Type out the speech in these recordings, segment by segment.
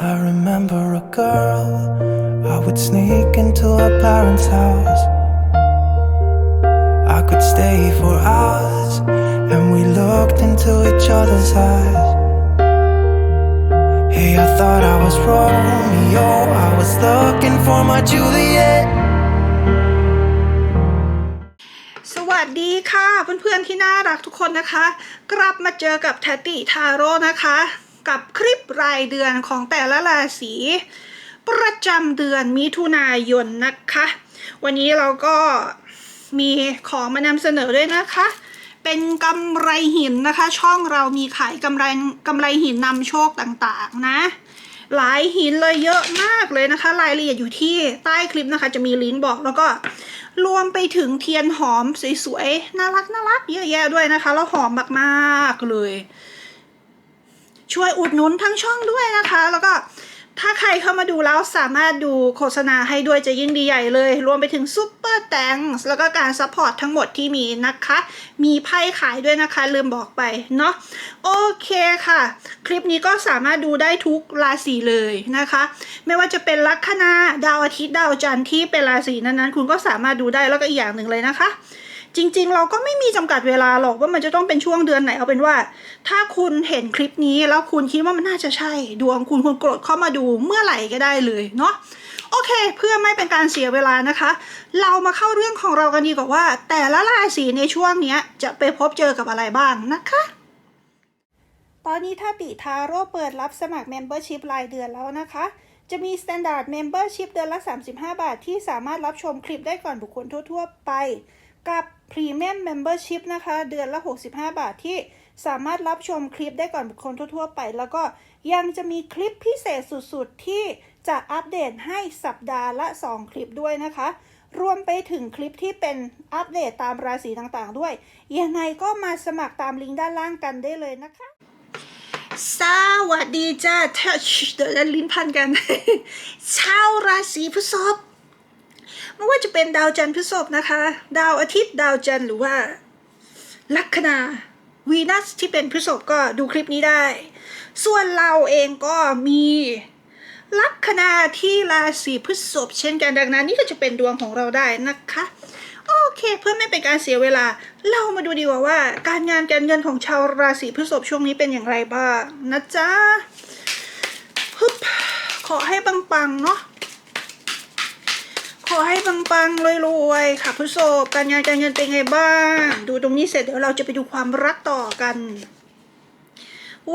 I remember a girl. I would sneak into her parents' house. I could stay for hours, and we looked into each other's eyes. Hey, I thought I was Romeo. I was looking for my Juliet. สวัสดีค่ะเพื่อนๆที่น่ารักทุกคนนะคะ กลับมาเจอกับแทตติทาโร่นะคะ กับคลิปรายเดือนของแต่ละราศีประจำเดือนมิถุนายนนะคะ วันนี้เราก็มีของมานำเสนอด้วยนะคะ เป็นกำไรหินนะคะ ช่องเรามีขายกำไรกำไรหินนำโชคต่างๆนะ หลายหินเลยเยอะมากเลยนะคะ รายละเอียดอยู่ที่ใต้คลิปนะคะ จะมีลิงก์บอกแล้วก็รวมไปถึงเทียนหอมสวยๆน่ารักน่ารักเยอะแยะด้วยนะคะ แล้วหอมมากๆเลย ช่วยอุดหนุนทั้งช่องด้วยนะคะ แล้วก็ถ้าใครเข้ามาดูแล้วสามารถดูโฆษณาให้ด้วยจะยิ่งดีใหญ่เลย รวมไปถึงซุปเปอร์แตงแล้วก็การซัพพอร์ตทั้งหมดที่มีนะคะ มีไพ่ขายด้วยนะคะ ลืมบอกไปเนาะโอเคค่ะ คลิปนี้ก็สามารถดูได้ทุกราศีเลยนะคะ ไม่ว่าจะเป็นลัคนาดาวอาทิตย์ดาวจันทร์ที่เป็นราศีนั้นๆ คุณก็สามารถดูได้แล้วก็อีกอย่างหนึ่งเลยนะคะ จริง ๆ เราก็ไม่มีจำกัดเวลาหรอกว่ามันจะต้องเป็นช่วงเดือนไหนเอาเป็นว่า ถ้าคุณเห็นคลิปนี้แล้วคุณคิดว่ามันน่าจะใช่ดวงคุณคุณกดเข้ามาดูเมื่อไหร่ก็ได้เลยเนาะโอเค เพื่อไม่เป็นการเสียเวลานะคะ เรามาเข้าเรื่องของเรากันดีกว่าว่า แต่ละราศีในช่วงนี้จะไปพบเจอกับอะไรบ้างนะคะตอนนี้ถ้าติทาโร่เปิดรับสมัคร Membership รายเดือนแล้วนะคะ จะมี Standard Membership เดือนละ 35 บาท ที่สามารถรับชมคลิปได้ก่อนบุคคลทั่ว ๆ ไป กับ Premium Membership นะคะ เดือนละ 65 บาทที่สามารถรับชมคลิปได้ก่อนบุคคลทั่ว ๆ ไป แล้วก็ยังจะมีคลิปพิเศษสุด ๆ ที่จะอัปเดตให้สัปดาห์ละ 2 คลิปด้วยนะคะ รวมไปถึงคลิปที่เป็นอัปเดตตามราศีต่างๆ ด้วย ยังไงก็มาสมัครตามลิงก์ด้านล่างกันได้เลยนะคะ สวัสดีจ้าเธอเดี๋ยวจะลิ้นพันกัน ชาวราศีพฤษภ ไม่ว่าจะเป็นดาวจันทร์พฤษภนะคะ ดาวอาทิตย์ดาวจันทร์หรือว่า ลัคนาวีนัสที่เป็นพฤษภก็ดูคลิปนี้ได้ ส่วนเราเองก็มีลัคนาที่ราศีพฤษภเช่นกันดังนั้น นี่ก็จะเป็นดวงของเราได้นะคะ โอเค เพื่อไม่เป็นการเสียเวลา เรามาดูดีกว่าว่า การงานการเงินของชาวราศีพฤษภช่วงนี้เป็นอย่างไรบ้างนะจ๊ะฮึบขอให้ปังๆเนาะ ขอให้ปังๆรวยๆค่ะพฤษภการงานการเงินเป็นไงบ้าง ดูตรงนี้เสร็จเดี๋ยวเราจะไปดูความรักต่อกัน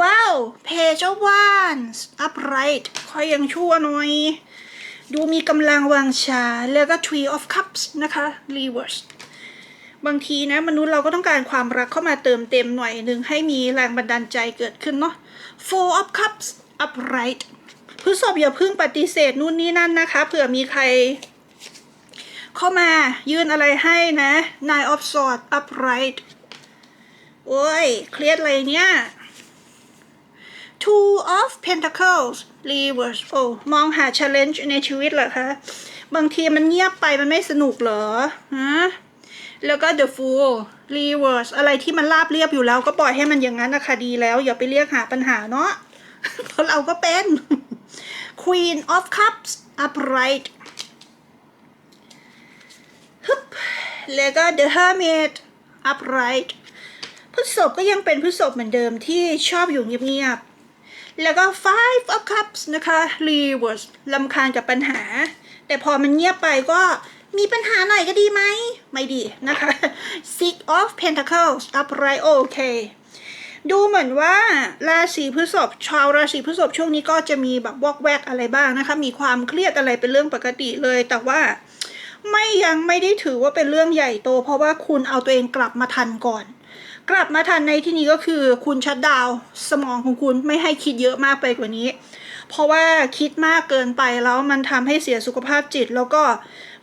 ว้าว Page of Wands upright คอยยังชั่วหน่อย ดูมีกำลังวางชา แล้วก็ Tree of Cups นะคะ reverse บางทีนะมนุษย์เราก็ต้องการความรักเข้ามาเติมเต็มหน่อยหนึ่งให้มีแรงบันดาลใจเกิดขึ้นเนาะ Four of Cups upright พฤษภอย่าเพึ่งปฏิเสธนู่นนี่นั่นนะคะเผื่อมีใคร เข้ามายื่นอะไรให้นะ Nine of Swords upright โอ้ย เครียดอะไรเนี่ย Two of Pentacles reverse โอ้มองหา challenge ในชีวิตเหรอคะ บางทีมันเงียบไปมันไม่สนุกเหรอฮะแล้วก็ The Fool reverse อะไรที่มันราบเรียบอยู่แล้วก็ปล่อยให้มันอย่างนั้นนะคะดีแล้ว อย่าไปเรียกหาปัญหาเนาะเพราะเราก็เป็น Queen of Cups upright ฮึบแล้วก็ The Hermit upright พฤษภก็ยังเป็นพฤษภเหมือนเดิมที่ชอบอยู่เงียบๆ แล้วก็ five of cups นะคะ reverse ลำคาญกับปัญหา แต่พอมันเงียบไปก็มีปัญหาหน่อยก็ดีไหม ไม่ดีนะคะ six of pentacles upright โอเค ดูเหมือนว่าราศีพฤษภชาวราศีพฤษภช่วงนี้ก็จะมีแบบวอกแวกอะไรบ้างนะคะ มีความเครียดอะไรเป็นเรื่องปกติเลย แต่ว่า ไม่ยังไม่ได้ถือว่าเป็นเรื่องใหญ่โต เพราะว่าคุณเอาตัวเองกลับมาทันก่อน กลับมาทันในที่นี้ก็คือคุณชัดดาวสมองของคุณไม่ให้คิดเยอะมากไปกว่านี้ เพราะว่าคิดมากเกินไปแล้วมันทำให้เสียสุขภาพจิต แล้วก็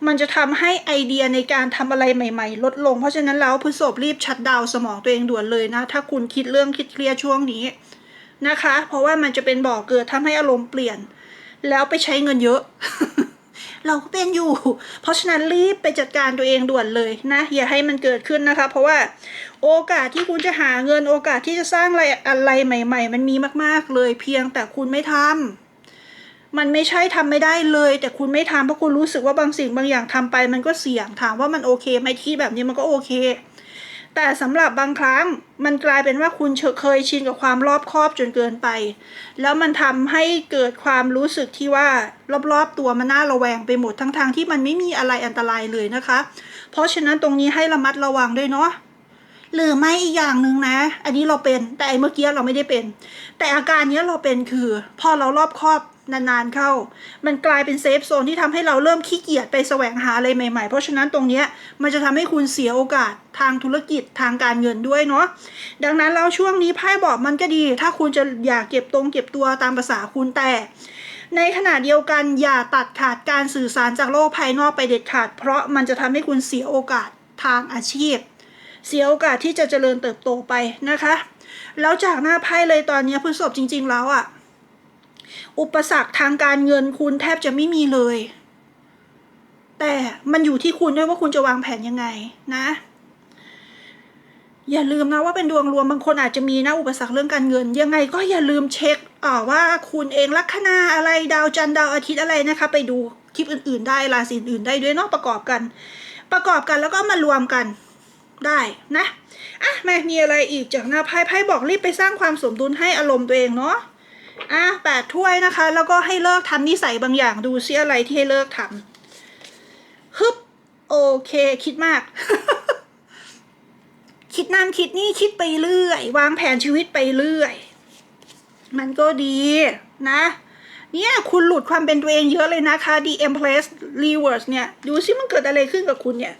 มันจะทำให้ไอเดียในการทำอะไรใหม่ ๆ ลดลง เพราะฉะนั้นแล้วพฤษภรีบชัดดาวสมองตัวเองด่วนเลยนะ ถ้าคุณคิดเรื่องคิดเครียดช่วงนี้นะคะ เพราะว่ามันจะเป็นบ่อกเกิดทำให้อารมณ์เปลี่ยน แล้วไปใช้เงินเยอะ เราก็เป็นอยู่ เพราะฉะนั้นรีบไปจัดการตัวเองด่วนเลยนะ อย่าให้มันเกิดขึ้นนะคะ เพราะว่าโอกาสที่คุณจะหาเงินโอกาสที่จะสร้างอะไรอะไรใหม่ ๆ มันมีมากๆเลย เพียงแต่คุณไม่ทมันไม่ใช่ทำไม่ได้เลย แต่คุณไม่ทำเพราะคุณรู้สึกว่าบางสิ่งบางอย่างทำไป มันก็เสี่ยงถามว่ามันโอเคไหมที่แบบนี้มันก็โอเค แต่สำหรับบางครั้งมันกลายเป็นว่าคุณเคยชินกับความรอบคอบจนเกินไป แล้วมันทำให้เกิดความรู้สึกที่ว่ารอบๆตัวมันน่าระแวงไปหมดทั้งๆทที่มันไม่มีอะไรอันตรายเลยนะคะ เพราะฉะนั้นตรงนี้ให้ระมัดระวังด้วยเนาะหรือไม่อีกอย่างหนึ่งนะ อันนี้เราเป็นแต่ไอ้เมื่อกี้เราไม่ได้เป็น แต่อาการนี้เราเป็นคือ พอเรารอบคอบ นานๆเข้า มันกลายเป็นเซฟโซนที่ทำให้เราเริ่มขี้เกียจไปแสวงหาอะไรใหม่ๆ เพราะฉะนั้นตรงเนี้ยมันจะทำให้คุณเสียโอกาสทางธุรกิจทางการเงินด้วยเนาะดังนั้นแล้วช่วงนี้ไพ่บอกมันก็ดี ถ้าคุณจะอยากเก็บตรงเก็บตัวตามภาษาคุณแต่ ในขณะเดียวกันอย่าตัดขาดการสื่อสารจากโลกภายนอกไปเด็ดขาด เพราะมันจะทำให้คุณเสียโอกาสทางอาชีพ เสียโอกาสที่จะเจริญเติบโตไปนะคะ แล้วจากหน้าไพ่เลยตอนนี้พฤษภจริง ๆ แล้วอะ อุปสรรคทางการเงินคุณแทบจะไม่มีเลย แต่มันอยู่ที่คุณด้วยว่าคุณจะวางแผนยังไงนะ อย่าลืมนะว่าเป็นดวงรวมบางคนอาจจะมีนะอุปสรรคเรื่องการเงิน ยังไงก็อย่าลืมเช็คอ่าว่าคุณเองลัคนาอะไรดาวจันทร์ดาวอาทิตย์อะไรนะคะ ไปดูคลิปอื่น ๆ ได้ราศีอื่นได้ด้วยเนอกประกอบกัน ประกอบกันแล้วก็มารวมกันได้นะอะแม่มีอะไรอีกจากหน้าไพ่ไพ่บอกรีบไปสร้างความสมดุลให้อารมณ์ตัวเองเนาะ อะแปดถ้วยนะคะ แล้วก็ให้เลิกทำนิสัยบางอย่างดูซิอะไรที่ให้เลิกทำฮึบโอเคคิดมาก คิดนั่นคิดนี่คิดไปเรื่อย วางแผนชีวิตไปเรื่อย มันก็ดีนะเนี่ยคุณหลุดความเป็นตัวเองเยอะเลยนะคะ The Empress Reverse เนี่ย ดูซิมันเกิดอะไรขึ้นกับคุณเนี่ย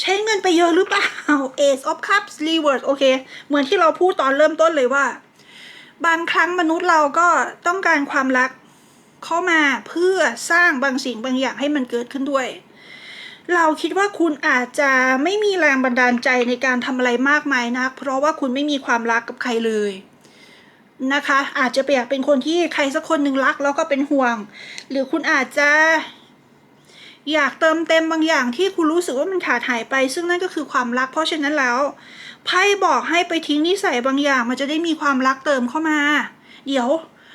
ใช้เงินไปเยอะหรือเปล่า Ace of Cups Reverse โอเค เหมือนที่เราพูดตอนเริ่มต้นเลยว่า บางครั้งมนุษย์เราก็ต้องการความรักเข้ามาเพื่อสร้างบางสิ่งบางอย่างให้มันเกิดขึ้นด้วย เราคิดว่าคุณอาจจะไม่มีแรงบันดาลใจในการทำอะไรมากมายนัก เพราะว่าคุณไม่มีความรักกับใครเลยนะคะ อาจจะอยากเป็นคนที่ใครสักคนหนึ่งรักแล้วก็เป็นห่วง หรือคุณอาจจะอยากเติมเต็มบางอย่างที่คุณรู้สึกว่ามันขาดหายไป ซึ่งนั่นก็คือความรัก เพราะฉะนั้นแล้ว ไพ่บอกให้ไปทิ้งนิสัยบางอย่าง มันจะได้มีความรักเติมเข้ามา เดี๋ยว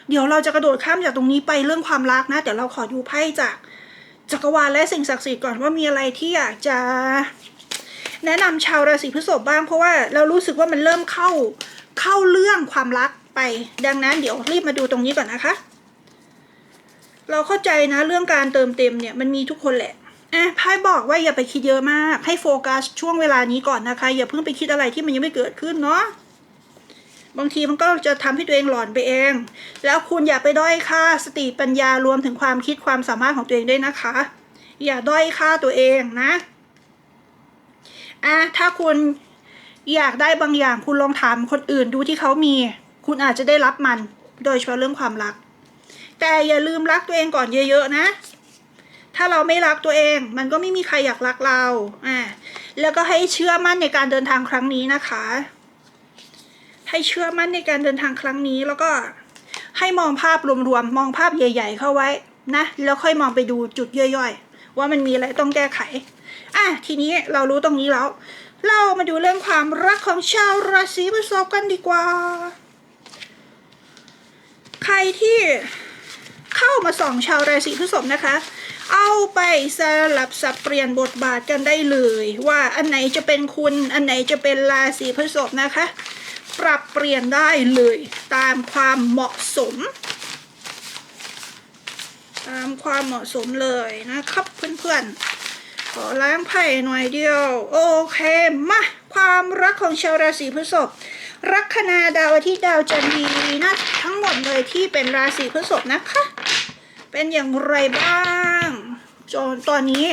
เดี๋ยวเราจะกระโดดข้ามจากตรงนี้ไปเรื่องความรักนะเดี๋ยวเราขอดูไพ่จากจักรวาลและสิ่งศักดิ์สิทธิ์ก่อนว่ามีอะไรที่อยากจะ แนะนำชาวราศีพฤษภบ้างเพราะว่าเรารู้สึกว่ามันเริ่มเข้าเข้าเรื่องความรักไป ดังนั้นเดี๋ยวรีบมาดูตรงนี้ก่อนนะคะ เราเข้าใจนะเรื่องการเติมเต็มเนี่ยมันมีทุกคนแหละ อะไพ่บอกว่าอย่าไปคิดเยอะมาก ให้โฟกัสช่วงเวลานี้ก่อนนะคะ อย่าเพิ่งไปคิดอะไรที่มันยังไม่เกิดขึ้นเนาะบางทีมันก็จะทำให้ตัวเองหลอนไปเอง แล้วคุณอย่าไปด้อยค่าสติปัญญารวมถึงความคิดความสามารถของตัวเองด้วยนะคะ อย่าด้อยค่าตัวเองนะอะถ้าคุณอยากได้บางอย่างคุณลองถามคนอื่นดูที่เขามี คุณอาจจะได้รับมัน โดยเฉพาะเรื่องความรัก แต่อย่าลืมรักตัวเองก่อนเยอะ ๆ นะ ถ้าเราไม่รักตัวเอง มันก็ไม่มีใครอยากรักเราอ่าแล้วก็ให้เชื่อมั่นในการเดินทางครั้งนี้นะคะ ให้เชื่อมั่นในการเดินทางครั้งนี้แล้วก็ให้มองภาพรวมๆมองภาพใหญ่ ๆ เข้าไว้นะแล้วค่อยมองไปดูจุดย่อยๆ ว่ามันมีอะไรต้องแก้ไขอะทีนี้เรารู้ตรงนี้แล้ว เรามาดูเรื่องความรักของชาวราศีพฤษภกันดีกว่า ใครที่เข้ามาส่องชาวราศีพฤษภนะคะ เอาไปสลับสับเปลี่ยนบทบาทกันได้เลย ว่าอันไหนจะเป็นคุณอันไหนจะเป็นราศีพฤษภนะคะ ปรับเปลี่ยนได้เลยตามความเหมาะสม ตามความเหมาะสมเลยนะครับเพื่อนๆ ขอล้างไพ่หน่อยเดียว โอเคมาความรักของชาวราศีพฤษภลัคนาดาวอาทิตย์ดาวจันทร์ดีนะทั้งหมดเลยที่เป็นราศีพฤษภนะคะ เป็นอย่างไรบ้าง จนตอนนี้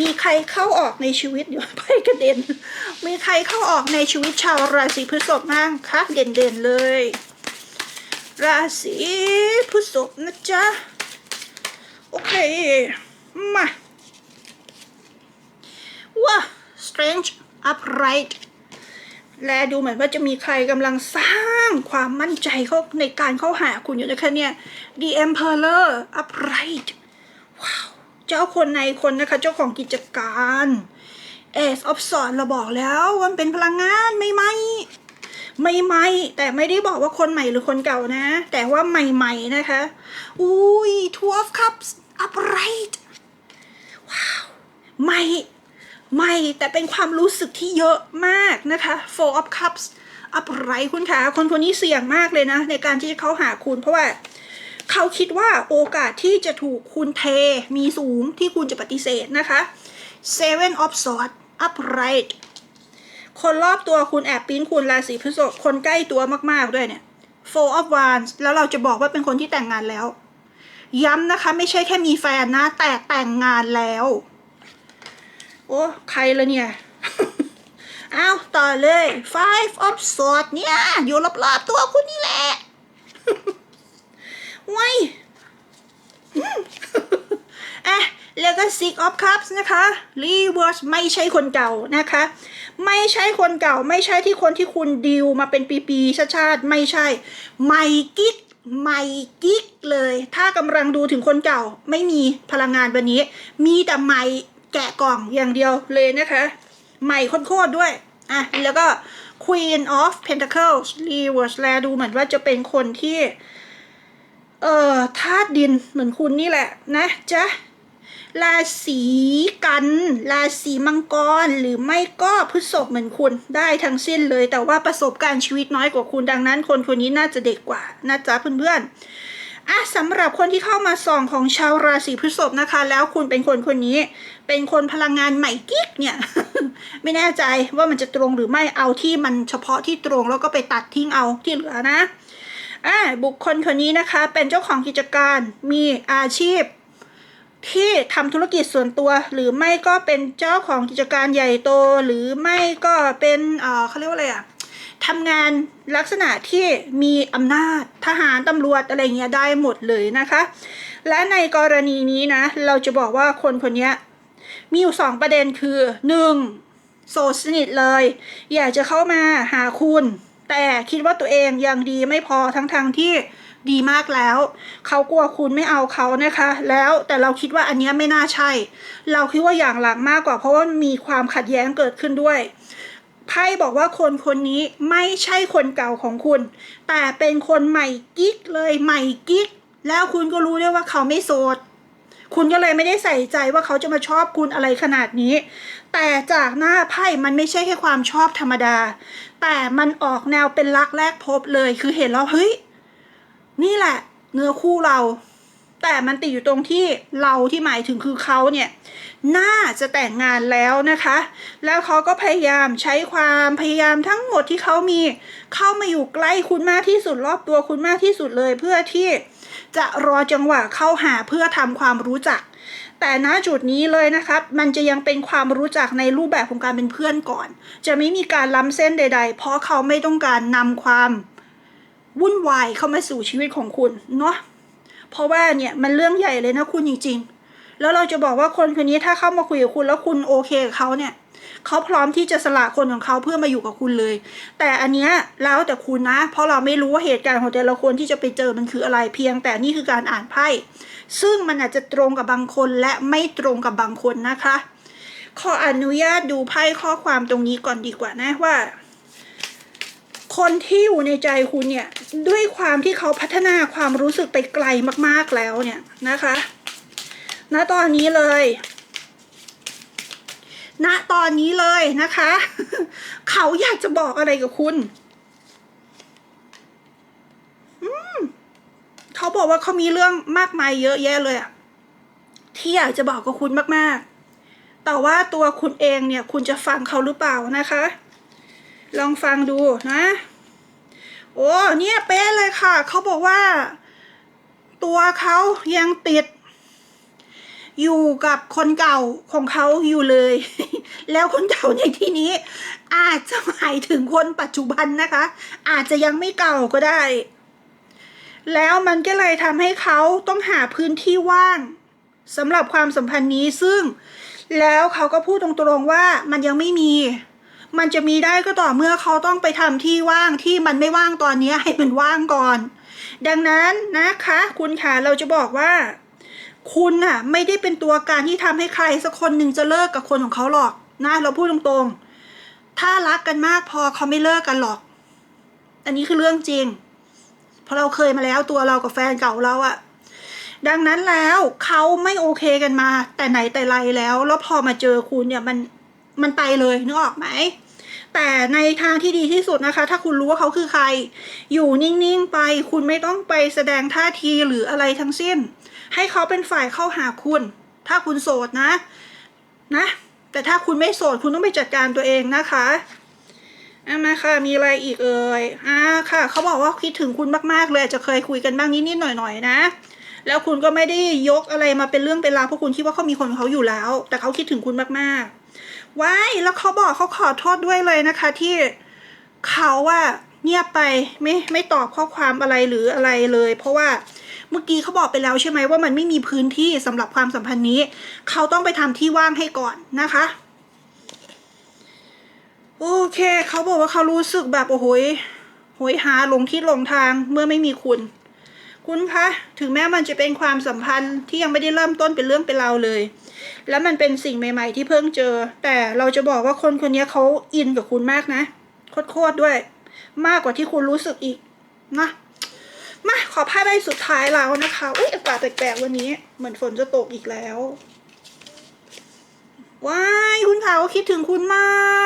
มีใครเข้าออกในชีวิตอยู่ไพ่กระเด็น มีใครเข้าออกในชีวิตชาวราศีพฤษภบ้างคะเด่นๆเลย ราศีพฤษภนะจ๊ะ โอเค มาว้า strange upright และดูเหมือนว่าจะมีใครกำลังสร้างความมั่นใจเข้าในการเข้าหาคุณอยู่นะคะเนี่ย The Emperor upright ว้าว เจ้าคนในคนนะคะ เจ้าของกิจการ Ace of Swords เราบอกแล้วว่ามันเป็นพลังงานไม่ไหมไม่ใหม่แต่ไม่ได้บอกว่าคนใหม่หรือคนเก่านะ แต่ว่าใหม่ๆนะคะ อุ้ย two of cups upright ว้าว ใหม่ใหม่แต่เป็นความรู้สึกที่เยอะมากนะคะ four of cups upright คุณคะคนคนนี้เสี่ยงมากเลยนะ ในการที่จะเข้าหาคุณเพราะว่า เขาคิดว่าโอกาสที่จะถูกคุณเทมีสูงที่คุณจะปฏิเสธนะคะ seven of swords upright คนรอบตัวคุณแอบปิ้นคุณราศีพฤษภคนใกล้ตัวมาก ๆ ด้วยเนี่ย four of wands แล้วเราจะบอกว่าเป็นคนที่แต่งงานแล้ว ย้ำนะคะ ไม่ใช่แค่มีแฟนนะ แต่แต่งงานแล้ว โอ้ใครละเนี่ย อ้าว ต่อเลย five of swords เนี่ย อยู่รอบๆตัวคุณนี่แหละ ว้อืมอะแล้วก็ six of cups นะคะ reverse ไม่ใช่คนเก่านะคะ ไม่ใช่คนเก่า ไม่ใช่ที่คนที่คุณดิวมาเป็นปีๆชาชาติๆไม่ใช่ใหม่กิ๊กใหม่กิ๊กเลย ถ้ากำลังดูถึงคนเก่า ไม่มีพลังงานวันนี้ มีแต่ใหม่แกะกล่องอย่างเดียวเลยนะคะใหม่คนโคตรด้วย อะ แล้วก็ Queen of Pentacles reverse แลดูเหมือนว่าจะเป็นคนที่ เอ่อธาตุดินเหมือนคุณนี่แหละนะจ๊ะราศีกันราศีมังกรหรือไม่ก็พฤษภเหมือนคุณได้ทั้งสิ้นเลย แต่ว่าประสบการณ์ชีวิตน้อยกว่าคุณดังนั้น คนคนนี้น่าจะเด็กกว่านะจ๊ะเพื่อนๆอะสำหรับคนที่เข้ามาส่องของชาวราศีพฤษภนะคะ แล้วคุณเป็นคนคนนี้ เป็นคนพลังงานใหม่กิ๊กเนี่ย ไม่แน่ใจว่ามันจะตรงหรือไม่เอาที่มันเฉพาะที่ตรงแล้วก็ไปตัดทิ้งเอาที่เหลือนะ อ่าบุคคลคนนี้นะคะเป็นเจ้าของกิจการมีอาชีพ ที่ทำธุรกิจส่วนตัว หรือไม่ก็เป็นเจ้าของกิจการใหญ่โต หรือไม่ก็เป็นเออเขาเรียกว่าอะไรอะทำงานลักษณะที่มีอำนาจทหารตำรวจอะไรเงี้ยได้หมดเลยนะคะ และในกรณีนี้นะ เราจะบอกว่าคนคนนี้มีอยู่สองประเด็นคือหนึ่งโสดสนิทเลย อยากจะเข้ามาหาคุณ แต่คิดว่าตัวเองยังดีไม่พอทั้งทางๆที่ดีมากแล้ว เขากลัวคุณไม่เอาเขานะคะ แล้วแต่เราคิดว่าอันนี้ไม่น่าใช่ เราคิดว่าอย่างหลังมากกว่า เพราะว่ามีความขัดแย้งเกิดขึ้นด้วยไพ่บอกว่าคนคนนี้ไม่ใช่คนเก่าของคุณ แต่เป็นคนใหม่กิ๊กเลยใหม่กิ๊ก แล้วคุณก็รู้ด้วยว่าเขาไม่โสด คุณก็เลยไม่ได้ใส่ใจว่าเขาจะมาชอบคุณอะไรขนาดนี้ แต่จากหน้าไพ่มันไม่ใช่แค่ความชอบธรรมดา แต่มันออกแนวเป็นรักแรกพบเลยคือเห็นแล้วเฮ้ยนี่แหละ เนื้อคู่เรา แต่มันติดอยู่ตรงที่เราที่หมายถึงคือเขาเนี่ยน่าจะแต่งงานแล้วนะคะ แล้วเขาก็พยายามใช้ความพยายามทั้งหมดที่เขามี เข้ามาอยู่ใกล้คุณมากที่สุดรอบตัวคุณมากที่สุดเลย เพื่อที่ จะรอจังหวะเข้าหาเพื่อทำความรู้จัก แต่ณจุดนี้เลยนะครับ มันจะยังเป็นความรู้จักในรูปแบบของการเป็นเพื่อนก่อน จะไม่มีการล้ำเส้นใด ๆ เพราะเขาไม่ต้องการนำความวุ่นวายเข้ามาสู่ชีวิตของคุณเนาะเพราะว่าเนี่ยมันเรื่องใหญ่เลยนะคุณจริง ๆ แล้วเราจะบอกว่าคนคนนี้ถ้าเข้ามาคุยกับคุณแล้วคุณโอเคกับเขาเนี่ย เขาพร้อมที่จะสละคนของเขาเพื่อมาอยู่กับคุณเลย แต่อันเนี้ยแล้วแต่คุณนะ เพราะเราไม่รู้ว่าเหตุการณ์ของแต่ละคนที่จะไปเจอมันคืออะไรเพียง แต่นี่คือการอ่านไพ่ซึ่งมันอาจจะตรงกับบางคนและไม่ตรงกับบางคนนะคะ ขออนุญาตดูไพ่ข้อความตรงนี้ก่อนดีกว่านะว่า คนที่อยู่ในใจคุณเนี่ยด้วยความที่เขาพัฒนาความรู้สึกไปไกลมากๆแล้วเนี่ยนะคะณตอนนี้เลย ณตอนนี้เลยนะคะ เขาอยากจะบอกอะไรกับคุณอืมเขาบอกว่าเขามีเรื่องมากมายเยอะแยะเลยอะที่อยากจะบอกกับคุณมาก ๆ แต่ว่าตัวคุณเองเนี่ย คุณจะฟังเขาหรือเปล่านะคะ ลองฟังดูนะ โอ้เนี่ยเป๊ะเลยค่ะ เขาบอกว่า ตัวเขายังติด อยู่กับคนเก่าของเขาอยู่เลย แล้วคนเก่าในที่นี้ อาจจะหมายถึงคนปัจจุบันนะคะ อาจจะยังไม่เก่าก็ได้ แล้วมันก็เลยทำให้เขาต้องหาพื้นที่ว่างสำหรับความสัมพันธ์นี้ซึ่ง แล้วเขาก็พูดตรงๆว่ามันยังไม่มี มันจะมีได้ก็ต่อเมื่อเขาต้องไปทำที่ว่างที่มันไม่ว่างตอนนี้ให้มันว่างก่อน ดังนั้นนะคะ คุณค่ะเราจะบอกว่า คุณน่ะไม่ได้เป็นตัวการที่ทำให้ใครสักคนหนึ่งจะเลิกกับคนของเขาหรอกนะเราพูดตรงๆ ถ้ารักกันมากพอเขาไม่เลิกกันหรอก อันนี้คือเรื่องจริง เพราะเราเคยมาแล้วตัวเรากับแฟนเก่าเราอะดังนั้นแล้วเขาไม่โอเคกันมา แต่ไหนแต่ไรแล้ว แล้วพอมาเจอคุณเนี่ยมันมันไปเลยนึกออกไหม แต่ในทางที่ดีที่สุดนะคะ ถ้าคุณรู้ว่าเขาคือใคร อยู่นิ่งๆไป คุณไม่ต้องไปแสดงท่าทีหรืออะไรทั้งสิ้น ให้เขาเป็นฝ่ายเข้าหาคุณ ถ้าคุณโสดนะ นะ แต่ถ้าคุณไม่โสดคุณต้องไปจัดการตัวเองนะคะอะมาค่ะมีอะไรอีกเอ่ยอ่าค่ะ เขาบอกว่าคิดถึงคุณมากๆเลยอาจจะเคยคุยกันบ้างนิดๆหน่อยๆนะ แล้วคุณก็ไม่ได้ยกอะไรมาเป็นเรื่องเป็นราวเพราะคุณคิดว่าเขามีคนของเขาอยู่แล้ว แต่เขาคิดถึงคุณมากๆ ว้ายแล้วเขาบอกเขาขอโทษด้วยเลยนะคะ ที่เขาว่าเงียบไปไม่ไม่ตอบข้อความอะไรหรืออะไรเลย เพราะว่าเมื่อกี้เขาบอกไปแล้วใช่ไหมว่ามันไม่มีพื้นที่สำหรับความสัมพันธ์นี้ เขาต้องไปทำที่ว่างให้ก่อนนะคะ โอเค เขาบอกว่าเขารู้สึกแบบโอ้โหยโหยหาหลงที่หลงทางเมื่อไม่มีคุณ คุณคะถึงแม้มันจะเป็นความสัมพันธ์ที่ยังไม่ได้เริ่มต้นเป็นเรื่องเป็นราวเลย แล้วมันเป็นสิ่งใหม่ๆ ที่เพิ่งเจอ แต่เราจะบอกว่าคนคนนี้เขาอินกับคุณมากนะโคตรๆด้วย มากกว่าที่คุณรู้สึกอีกนะมาขอผ้าใบสุดท้ายแล้วนะคะอุ้ยอากาศแปลกๆวันนี้ เหมือนฝนจะตกอีกแล้วว้ายคุณขาวคิดถึงคุณม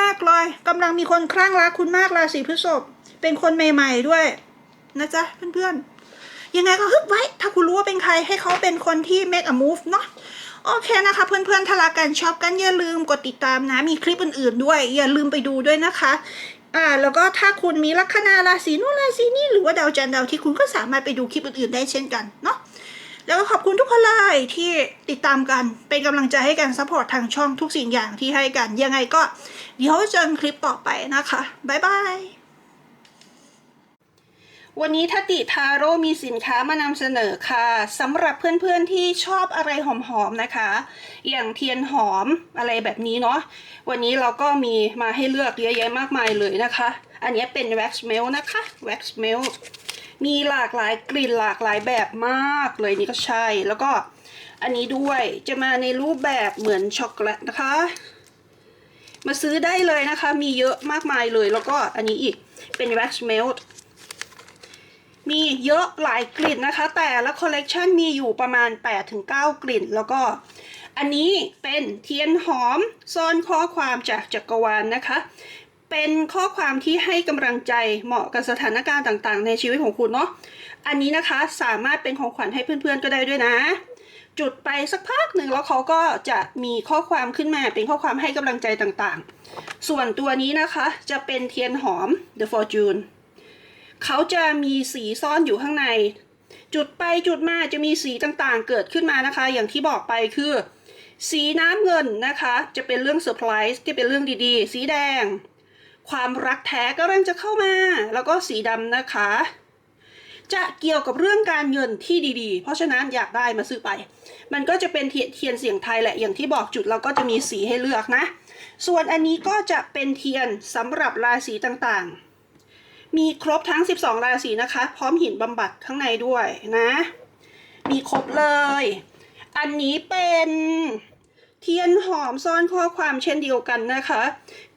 ากเลยกำลังมีคนคลั่งรักคุณมากราศีพฤษภเป็นคนใหม่ ๆด้วย นะจ๊ะเพื่อนๆยังไงก็ฮึบไว้ ถ้าคุณรู้ว่าเป็นใครให้เขาเป็นคนที่ make a move เนาะ โอเคนะคะเพื่อนๆถ้ารักกันชอบกันอย่าลืมกดติดตามนะ มีคลิปอื่นๆด้วย อย่าลืมไปดูด้วยนะคะอ่าแล้วก็ถ้าคุณมีลัคนาราศีนู่นราศีนี่หรือว่าดาวจันทร์ดาวที่คุณก็สามารถไปดูคลิปอื่นๆได้เช่นกันเนาะแล้วก็ขอบคุณทุกคนเลยที่ติดตามกันเป็นกำลังใจให้กันซัพพอร์ตทางช่องทุกสิ่งอย่างที่ให้กันยังไงก็เดี๋ยวเจอกันคลิปต่อไปนะคะบ๊ายบาย วันนี้ทติทาโร่มีสินค้ามานำเสนอค่ะสำหรับเพื่อนๆที่ชอบอะไรหอมๆนะคะ อย่างเทียนหอมอะไรแบบนี้เนาะวันนี้เราก็มีมาให้เลือกเยอะแยะมากมายเลยนะคะ อันนี้เป็น wax melt นะคะ wax melt มีหลากหลายกลิ่นหลากหลายแบบมากเลยนี่ก็ใช่แล้วก็อันนี้ด้วยจะมาในรูปแบบเหมือนช็อกโกแลตนะคะ มาซื้อได้เลยนะคะ มีเยอะมากมายเลยแล้วก็อันนี้อีกเป็น wax melt มีเยอะหลายกลิ่นนะคะ แต่ละคอลเลกชันมีอยู่ประมาณ 8-9 กลิ่น แล้วก็อันนี้เป็นเทียนหอมซ่อนข้อความจากจักรวาลนนะคะ เป็นข้อความที่ให้กำลังใจเหมาะกับสถานการณ์ต่างๆ ในชีวิตของคุณเนาะอันนี้นะคะสามารถเป็นของขวัญให้เพื่อนๆก็ได้ด้วยนะจุดไปสักพักหนึ่งแล้วเขาก็จะมีข้อความขึ้นมาเป็นข้อความให้กำลังใจต่างๆ ส่วนตัวนี้นะคะจะเป็นเทียนหอม The Fortune เขาจะมีสีซ่อนอยู่ข้างใน จุดไปจุดมาจะมีสีต่างๆ เกิดขึ้นมานะคะ อย่างที่บอกไปคือ สีน้ำเงินนะคะ จะเป็นเรื่องเซอร์ไพรส์ที่เป็นเรื่องดีๆ สีแดง ความรักแท้ก็เริ่มจะเข้ามา แล้วก็สีดำนะคะ จะเกี่ยวกับเรื่องการเงินที่ดีๆ เพราะฉะนั้นอยากได้มาซื้อไป มันก็จะเป็นเทียนเสียงไทยแหละอย่างที่บอกจุดเราก็จะมีสีให้เลือกนะ ส่วนอันนี้ก็จะเป็นเทียนสำหรับราศีต่างๆ มีครบทั้ง 12 ราศีนะคะ พร้อมหินบำบัดข้างในด้วยนะ มีครบเลย อันนี้เป็นเทียนหอมซ่อนข้อความเช่นเดียวกันนะคะ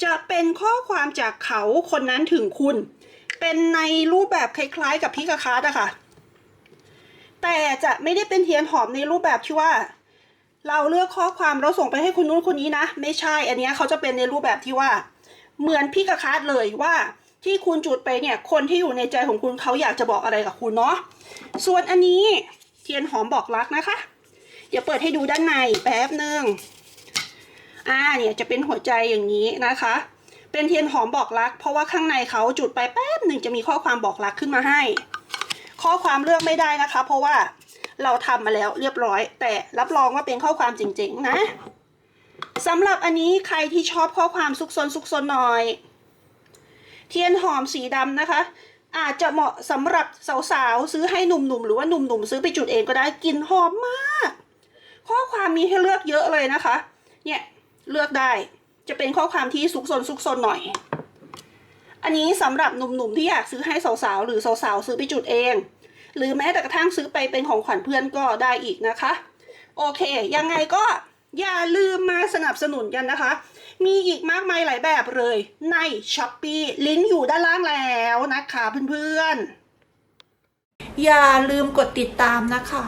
จะเป็นข้อความจากเขาคนนั้นถึงคุณ เป็นในรูปแบบคล้ายๆ กับพิกาคาร์ดอะค่ะ แต่จะไม่ได้เป็นเทียนหอมในรูปแบบที่ว่า เราเลือกข้อความแล้วส่งไปให้คนนู้นคนนี้นะ ไม่ใช่ อันนี้เขาจะเป็นในรูปแบบที่ว่า เหมือนพิกาคาร์ดเลยว่า ที่คุณจุดไปเนี่ย คนที่อยู่ในใจของคุณเขาอยากจะบอกอะไรกับคุณเนาะส่วนอันนี้เทียนหอมบอกรักนะคะ เดี๋ยวเปิดให้ดูด้านในแป๊บหนึ่งอ่าเนี่ยจะเป็นหัวใจอย่างนี้นะคะ เป็นเทียนหอมบอกรัก เพราะว่าข้างในเขาจุดไปแป๊บหนึ่งจะมีข้อความบอกรักขึ้นมาให้ ข้อความเลือกไม่ได้นะคะ เพราะว่าเราทำมาแล้วเรียบร้อย แต่รับรองว่าเป็นข้อความจริงๆนะสำหรับอันนี้ใครที่ชอบข้อความซุกซนซุกซนหน่อย เทียนหอมสีดำนะคะ อาจจะเหมาะสำหรับสาวๆ ซื้อให้หนุ่มๆ หรือว่าหนุ่มๆ ซื้อไปจุดเองก็ได้กลิ่นหอมมาก ข้อความมีให้เลือกเยอะเลยนะคะ เนี่ยเลือกได้จะเป็นข้อความที่ซุกซนซุกซนหน่อย อันนี้สำหรับหนุ่มๆ ที่อยากซื้อให้สาวๆ หรือสาวๆ ซื้อไปจุดเอง หรือแม้แต่กระทั่งซื้อไปเป็นของขวัญเพื่อนก็ได้อีกนะคะ โอเค ยังไงก็อย่าลืมมาสนับสนุนกันนะคะ มีอีกมากมายหลายแบบเลยใน s h อ p e e ลิงก์อยู่ด้านล่างแล้วนะคะเพื่อนๆ อย่าลืมกดติดตามนะคะ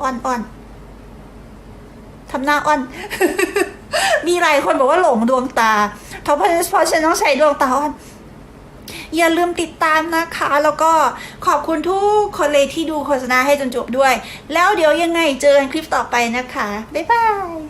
อ่อนอ่อนทำหน้าอ่อน มีหลายคนบอกว่าหลงดวงตา เพราะเพราะฉันต้องใช้ดวงตาอ่อน อย่าลืมติดตามนะคะ แล้วก็ขอบคุณทุกคนเลยที่ดูโฆษณาให้จนจบด้วย แล้วเดี๋ยวยังไงเจอกันคลิปต่อไปนะคะ บ๊ายบาย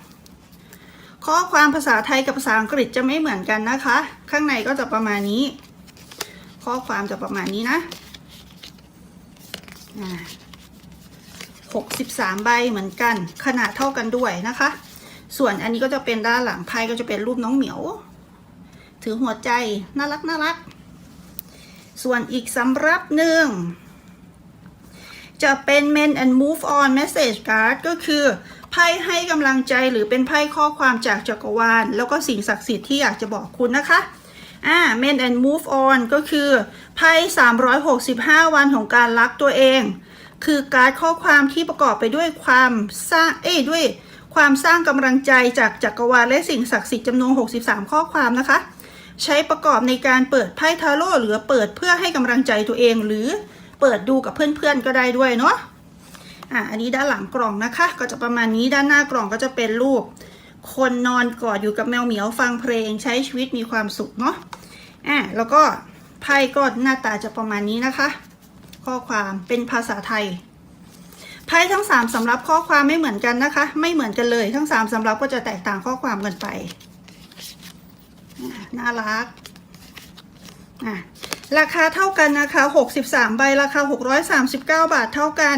ข้อความภาษาไทยกับภาษาอังกฤษจะไม่เหมือนกันนะคะ ข้างในก็จะประมาณนี้ ข้อความจะประมาณนี้นะอ่า63ใบเหมือนกัน ขนาดเท่ากันด้วยนะคะ ส่วนอันนี้ก็จะเป็นด้านหลังไพ่ก็จะเป็นรูปน้องเหมียว ถือหัวใจน่ารักน่ารัก ส่วนอีกสำรับหนึ่งจะเป็น Men and Move On Message Card ก็คือ ไพ่ให้กำลังใจหรือเป็นไพ่ข้อความจากจักรวาล แล้วก็สิ่งศักดิ์สิทธิ์ที่อยากจะบอกคุณนะคะอ่า Men and Move On ก็คือไพ่365 วันของการรักตัวเอง คือการข้อความที่ประกอบไปด้วยความสร้างเอ้ยด้วยความสร้างกำลังใจจากจักรวาลและสิ่งศักดิ์สิทธิ์จำนวน 63 ข้อความนะคะ ใช้ประกอบในการเปิดไพ่ทาโร่หรือเปิดเพื่อให้กำลังใจตัวเองหรือเปิดดูกับเพื่อนๆก็ได้ด้วยเนาะ อะอันนี้ด้านหลังกล่องนะคะ ก็จะประมาณนี้ด้านหน้ากล่องก็จะเป็นรูป คนนอนกอดอยู่กับแมวเหมียวฟังเพลงใช้ชีวิตมีความสุขเนาะอะแล้วก็ไพ่ก็หน้าตาจะประมาณนี้นะคะ ข้อความเป็นภาษาไทยไพ่ทั้งสามสำรับข้อความไม่เหมือนกันนะคะ ไม่เหมือนกันเลย ทั้งสามสำรับก็จะแตกต่างข้อความกันไปน่ารักอะราคาเท่ากันนะคะ 63 ใบ ราคา 639 บาทเท่ากัน